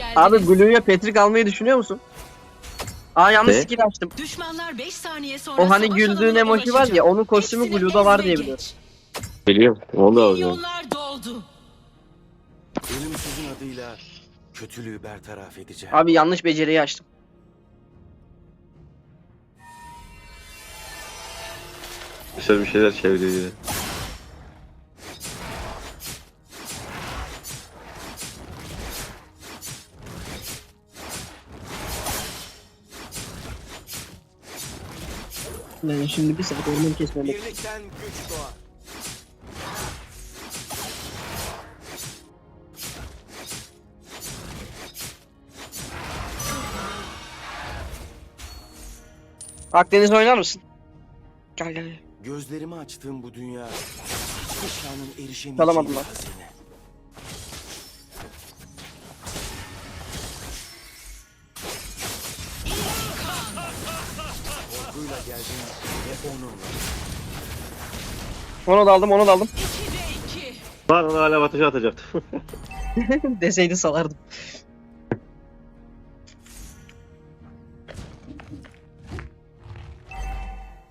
geldiniz. Abi Blue'ya Patrick almayı düşünüyor musun? Aa yanlış Ne? skill açtım. Düşmanlar 5 saniye sonra O hani savaş güldüğün alanına emoji var ya ulaşacak. onun kostümü Hepsini Blue'da var diye geç. biliyorum. Biliyorum. Onu da alacağım. Milyonlar doldu. Ölümsüzün adıyla kötülüğü bertaraf edeceğim. Abi yanlış beceriyi açtım. Güzel bir şeyler çeviriyor yine. Ben şimdi bir saat orman kesmem. Birlikten güç doğar. Akdeniz oynar mısın? Gel gel. Gözlerimi açtığım bu dünya hiçbir şanın erişemeyeceği lan. hazine. Ve onunla. Onu da aldım onu da aldım. 2'de 2. Lan ona hala ateşe atacaktım. Deseydi salardım.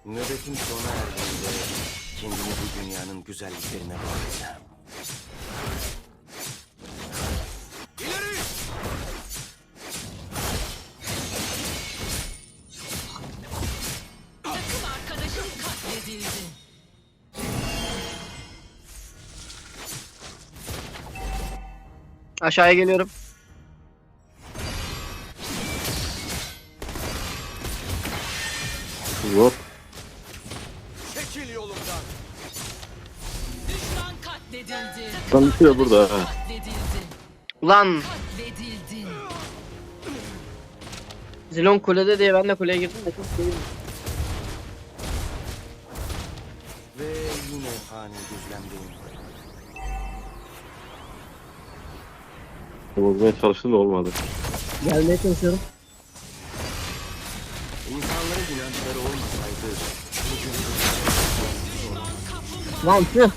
Nöbetim sona erdiğinde kendimi bu dünyanın güzelliklerine Aşağıya geliyorum. Hop. Çekil yolumdan. Düşman katledildi. Lan bitiyor burada ha. Katledildi. Ulan Katledildi. Zilon kulede diye ben de kuleye girdim de çok sevdim. Ve yine fani düzlemdeyim. Bozmaya çalıştım da olmadı. Gelmeye çalışıyorum. İnsanların inançları olmasaydı bugün Lan tüh.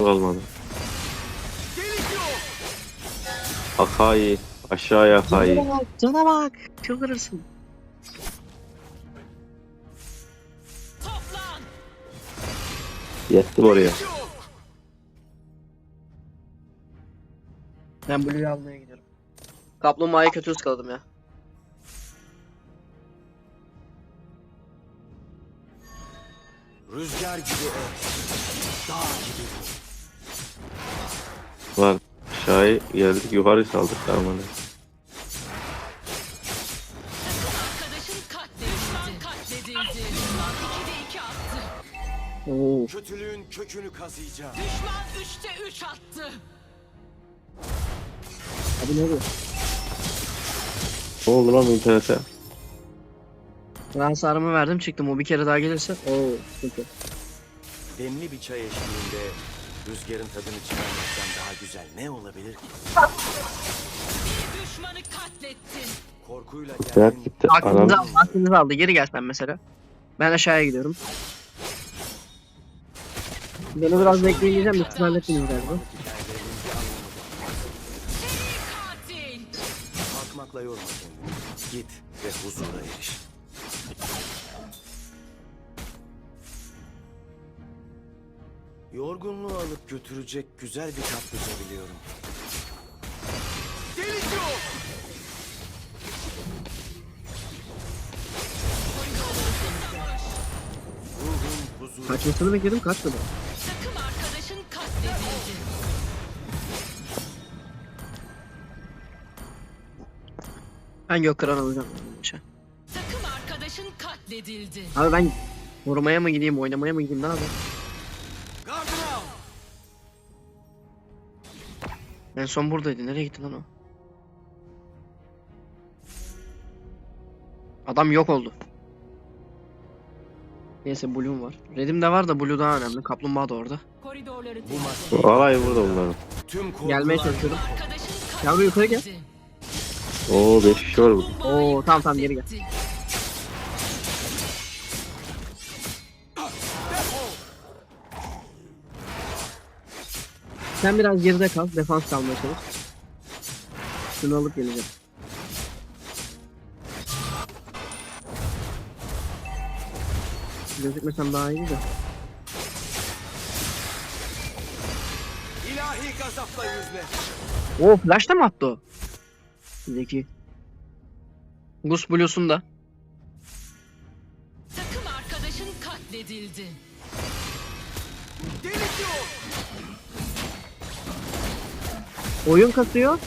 Olmadı. Akai. Aşağıya Akai. Cana bak, cana bak. Çıldırırsın. Yettim oraya. Ben Blue'yu almaya gidiyorum. Kaplumbağayı kötü ıskaladım ya. Rüzgar gibi es, dağ gibi vur. Lan aşağıya geldik yukarı saldık tamam hadi. Arkadaşın katledildi. Düşman katledildi. Düşman 2'de 2 attı. Oo. Kötülüğün kökünü kazıyacağım. Düşman 3'te 3 attı. Abi ne oluyor? Ne oldu lan bu internete? Ben sarımı verdim çıktım. O bir kere daha gelirse. Oo. Sıkıntı. Demli bir çay eşliğinde rüzgarın tadını çıkarmaktan daha güzel ne olabilir ki? Bir düşmanı katlettin. Korkuyla Hayat gitti. Aklınızı Anam. aldı. Aklınızı aldı. Geri gel sen mesela. Ben aşağıya gidiyorum. Beni biraz bekleyeceğim. Üstüne hallettiniz galiba. Kalkmakla yorma kendini. Git ve huzura eriş. Yorgunluğu alıp götürecek güzel bir kaplıca biliyorum. Ruhun huzuru Kaçmasını bekledim kaçmadı. Ben Gökkıran alacağım. Aşağı. Takım arkadaşın katledildi. Abi ben vurmaya mı gideyim, oynamaya mı gideyim ne yapayım? En son buradaydı. Nereye gitti lan o? Adam yok oldu. Neyse Blue'm var. Red'im de var da Blue daha önemli. Kaplumbağa da orada. Koridorları Bu Alay burada bunların. Gelmeye çalışıyorum. Arkadaşın Yavru yukarı gel. Oo 5 kişi var burada. Oo, tamam, tamam, geri gel. Sen biraz geride kal. Defans kalmaya çalış. Şunu alıp geleceğim. Gözükmesem daha iyiydi de. İlahi gazapla yüzle. Oo flash da mı attı o? Zeki. Gus Blues'un da. Takım arkadaşın katledildi. Oyun kasıyor.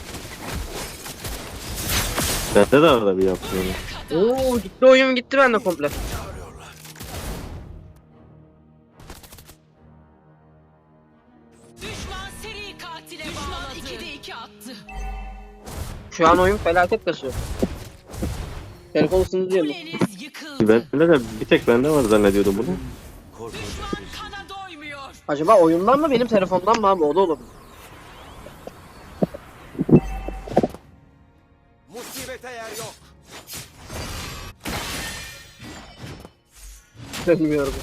Bende de arada bir yapıyor. Kadar. Oo gitti oyun gitti bende komple. Düşman seri katile bağladı. Düşman 2'de 2 attı. Şu an oyun felaket kasıyor. Telefon ısındı Kuleniz yıkıldı. Bende de bir tek bende var zannediyordum bunu. Düşman kana doymuyor. Acaba oyundan mı benim telefondan mı abi o da olabilir. Musibete yer yok. Bilmiyorum.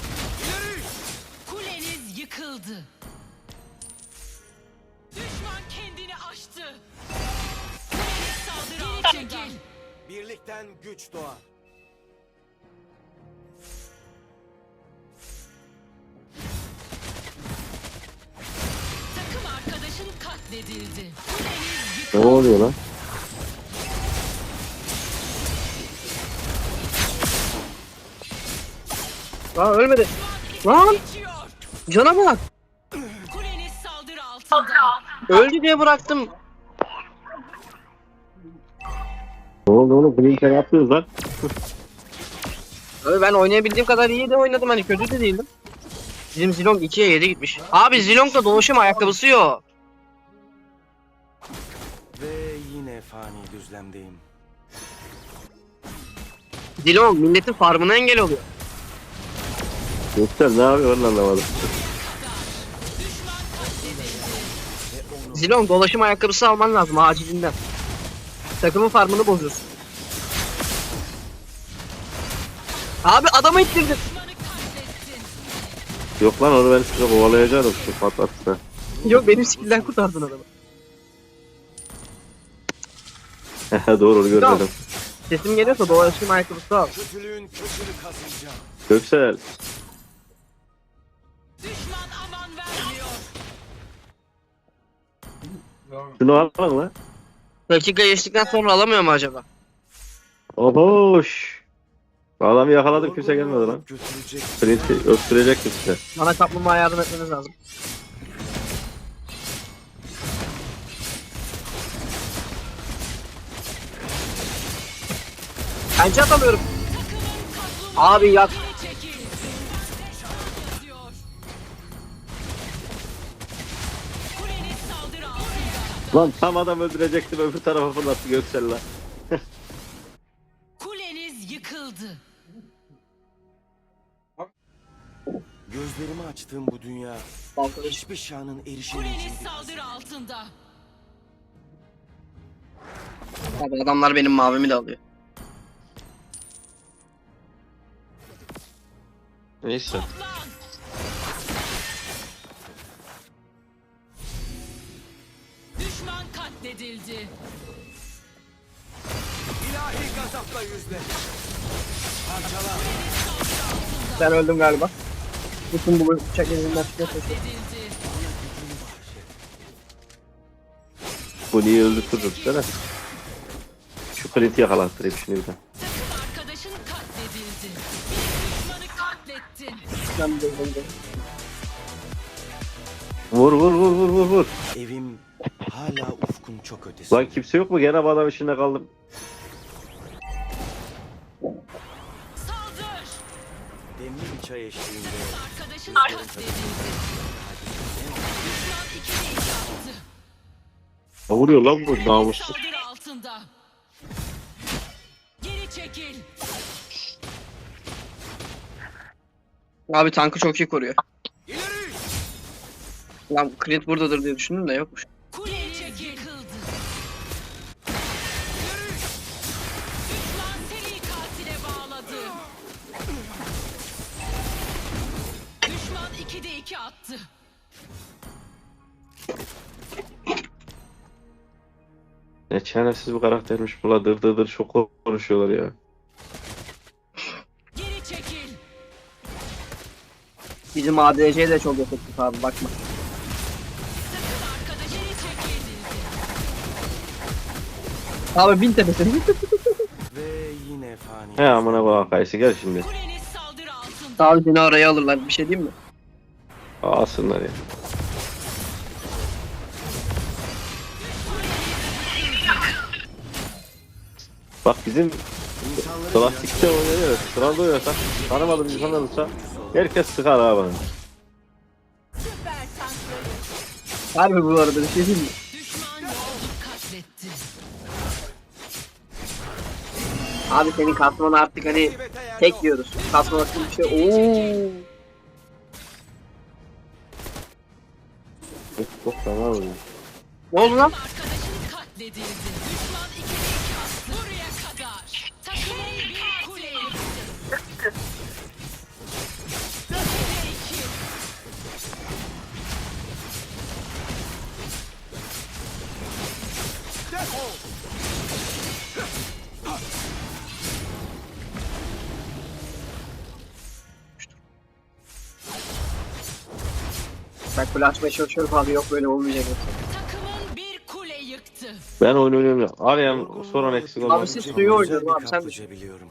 Çekil. Birlikten güç doğar. Takım arkadaşın katledildi. Kuleniz Ne yıkıldı. oluyor lan? Aa ölmedi. Lan! Cana bak. Kuleniz saldırı altında. Öldü diye bıraktım. Oldu oğlum? Bunu ne yapıyoruz lan? Abi ben oynayabildiğim kadar iyi de oynadım hani kötü de değildim. Bizim Zilong 2'ye 7 gitmiş. Abi Zilong'da dolaşım ayakkabısı yok. Ve yine fani düzlemdeyim. Zilong milletin farmına engel oluyor. Göster ne yapıyor onu anlamadım. Zilong dolaşım ayakkabısı alman lazım acilinden. Takımın farmını bozuyorsun. Abi adamı ittirdin. Yok lan onu ben size kovalayacaktım şu patlatsa. Yok benim skill'den kurtardın adamı. Doğru onu görmedim. Sesim geliyorsa dolaşım ayakkabısı al. Kötülüğün kökünü kazıyacağım. Göksel. Düşman aman vermiyor. Şunu al lan lan. Dakika geçtikten sonra alamıyor mu acaba? Ohoş. Adamı yakaladık kimse gelmedi lan. Götürecek. Flint'i öptürecek kimse. Bana kaplumbağa yardım etmeniz lazım. Bence atamıyorum. Abi yak. Lan tam adam öldürecektim öbür tarafa fırlattı Göksel lan. Kuleniz yıkıldı. Gözlerimi açtığım bu dünya Arkadaş. hiçbir şanın erişemeyeceği Kuleniz bir saldırı altında. Abi adamlar benim mavimi de alıyor. Neyse. Toplan. Düşman katledildi. İlahi gazapla yüzle. Parçala. Ben öldüm galiba. Bütün bu bıçak elinden çıkıyor. Bu niye öldürtürüm sana? Şu Flint'i yakalattırayım şimdi bir de. Takım arkadaşın katledildi. Bir düşmanı katlettin. Ben de öldüm. Vur vur vur vur vur vur. Evim hala ufkun çok ötesi. Lan kimse yok mu? Gene bu adam içinde kaldım. Demli bir çay eşliğinde Arkadaşın katledildi. Düşman 2'de 2 attı. Ne vuruyor lan bu namussuz? saldırı altında. Geri çekil. Abi tankı çok iyi koruyor. Lan Clint buradadır diye düşündüm de yokmuş. 2'de 2 attı. Ne çaresiz bir karaktermiş bu la dır dır dır çok konuşuyorlar ya. Geri çekil. Bizim ADC de çok efektif abi bakma. Takım arkadaşı geri çekildi. Abi bin tepesi. Ve yine fani. He amına bak kayısı gel şimdi. Kuleniz saldırı altında. Abi seni araya alırlar bir şey diyeyim mi? Alsınlar ya. Bak bizim klastikte oynuyor. Sıralda oynasak tanımadığım insan olursa herkes sıkar abi bana. Harbi bu arada bir şey diyeyim mi? Abi senin katman artık hani tek diyoruz. Katman artık bir şey. Ooo. Çok, tamam mı? Ne oldu lan? Arkadaşın katledildi. Ben kule açmaya çalışıyorum abi yok böyle olmayacak. Takımın bir kule yıktı. Ben oyun oynuyorum ya. Arayan soran eksik olmaz. Abi siz suyu oynuyordun abi sen düşün. biliyorum.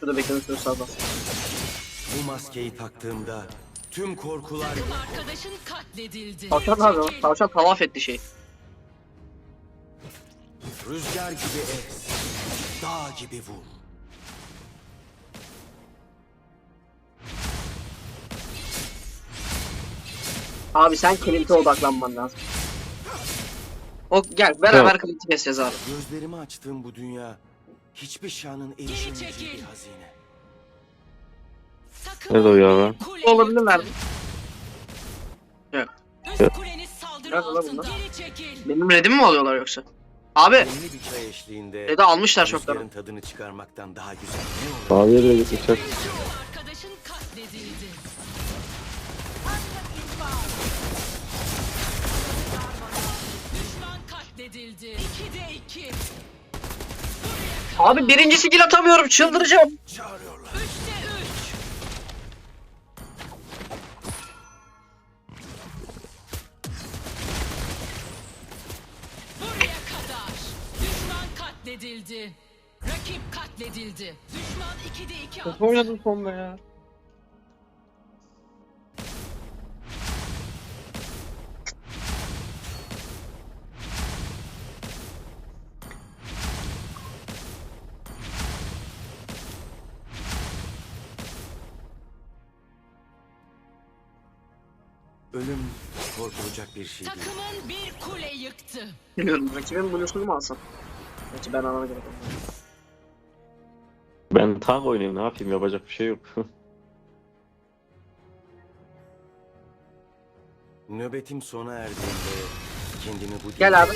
Şurada bekleme süresi az az. Bu maskeyi taktığımda tüm korkular Takım arkadaşın katledildi. Tavşan ne yapıyor? Tavşan tavaf etti şey. Rüzgar gibi es, dağ gibi vur. Abi sen Clint'e odaklanman lazım. O gel beraber Clint'i keseceğiz abi. Gözlerimi açtığım bu dünya hiçbir şanın erişemeyeceği bir hazine. Nerede o ya mi? yıktı. Yok. Üst kuleniz saldırı Nerede lan altında. bunlar? Geri çekil. Benim redimi mi alıyorlar yoksa? Abi Demli bir çay eşliğinde Red'i almışlar rüzgarın tadını çıkarmaktan daha güzel ne olur? De gitmişler. Takım arkadaşın katledildi. Düşman katledildi. İkide iki. abi birinci skill atamıyorum çıldıracağım. Üç. Katledildi. Rakip katledildi. Düşman 2'de 2 attı. oynadım sonunda ya. Ölüm korkulacak bir şey değil. Takımın bir kule yıktı. Biliyorum rakibin bluesunu mu alsam? Gerçi ben anlamadım. Ben tank oynayayım ne yapayım yapacak bir şey yok. Nöbetim sona erdiğinde kendimi bu Gel abi.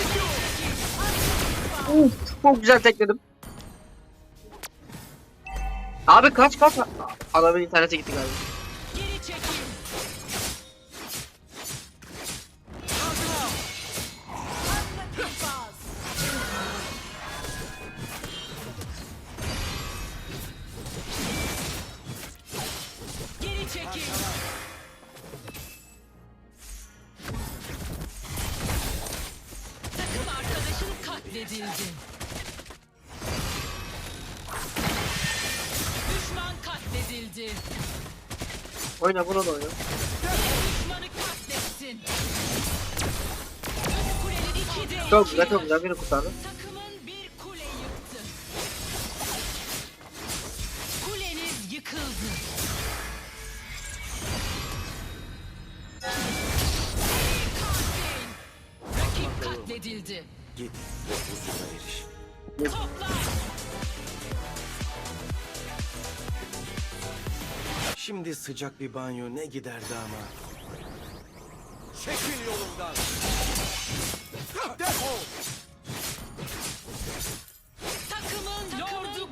Uf, çok güzel tekledim. Abi kaç kaç. Adamın internete gitti galiba. Geri çekil. Takım arkadaşın katledildi. Düşman katledildi. Oyna bunu da oyna. Düşmanı katletsin. Çok güzel çok güzel beni kurtardı. Katledildi. Git ve huzura eriş. Toplar. Şimdi sıcak bir banyo ne giderdi ama. Çekil yolumdan. Defol. Takımın lordu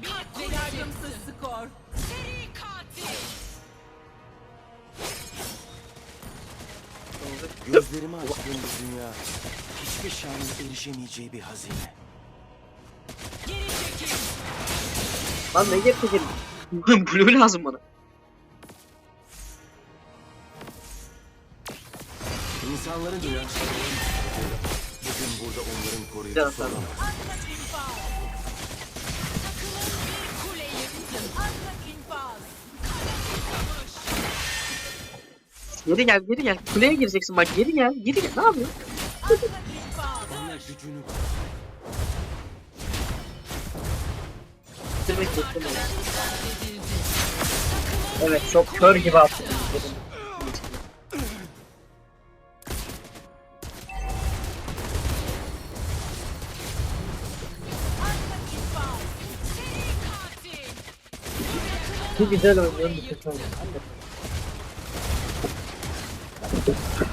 Gözlerimi açtığım bu dünya hiçbir şanın erişemeyeceği bir hazine. Geri çekil. Lan ne getirdin? Blue lazım bana. İnsanların dünyası bugün burada onların koruyucusu olamaz. Takımın bir kule yıktı. Geri gel geri gel. Kuleye gireceksin bak geri gel. Geri gel. Ne yapıyorsun? Evet çok kör gibi attım. Bu güzel oynuyorsun bu kötü oynuyorsun. Thank you.